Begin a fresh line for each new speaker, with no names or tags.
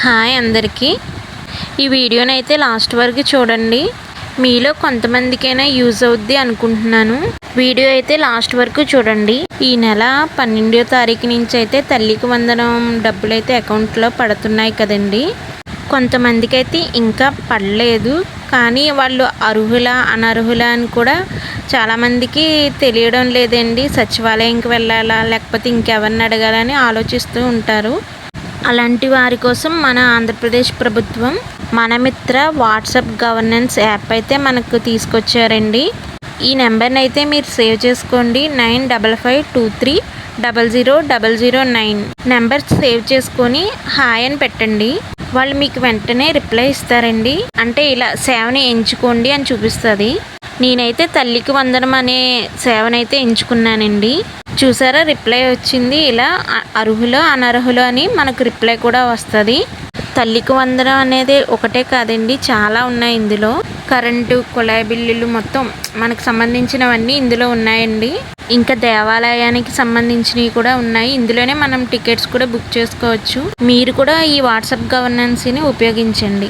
Hi అందరికీ. ఈ వీడియోని అయితే లాస్ట్ వరకు చూడండి. మీలో కొంతమందికైనా యూజ్ అవుద్ది అనుకుంటున్నాను. వీడియో అయితే లాస్ట్ వరకు చూడండి. ఈ నెల పన్నెండో తారీఖు నుంచి అయితే తల్లికి వందనం డబ్బులు అయితే అకౌంట్లో పడుతున్నాయి కదండి. కొంతమందికి అయితే ఇంకా పడలేదు. కానీ వాళ్ళు అర్హుల అనర్హుల అని కూడా చాలామందికి తెలియడం లేదండి. సచివాలయంకి వెళ్ళాలా లేకపోతే ఇంకెవరిని అడగాలని ఆలోచిస్తూ ఉంటారు. అలాంటి వారి కోసం మన ఆంధ్రప్రదేశ్ ప్రభుత్వం మనమిత్ర వాట్సాప్ గవర్నెన్స్ యాప్ అయితే మనకు తీసుకొచ్చారండి. ఈ నెంబర్ని అయితే మీరు సేవ్ చేసుకోండి. Nine double five two three double zero double zero nine number save చేసుకొని హాయ్ అని పెట్టండి. వాళ్ళు మీకు వెంటనే రిప్లై ఇస్తారండి. అంటే ఇలా సేవని ఎంచుకోండి అని చూపిస్తుంది. నేనైతే తల్లికి వందనం అనే సేవనైతే ఎంచుకున్నానండి. చూసారా? రిప్లై వచ్చింది ఇలా అర్హులు అనర్హులు అని మనకు రిప్లై కూడా వస్తుంది. తల్లికి వందనం అనేది ఒకటే కాదండి చాలా ఉన్నాయి ఇందులో. కరెంటు కుళాయి బిల్లులు మొత్తం మనకు సంబంధించినవన్నీ ఇందులో ఉన్నాయండి. ఇంకా దేవాలయానికి సంబంధించినవి కూడా ఉన్నాయి. ఇందులోనే మనం టికెట్స్ కూడా బుక్ చేసుకోవచ్చు. మీరు కూడా ఈ వాట్సాప్ గవర్నెన్స్ని ఉపయోగించండి.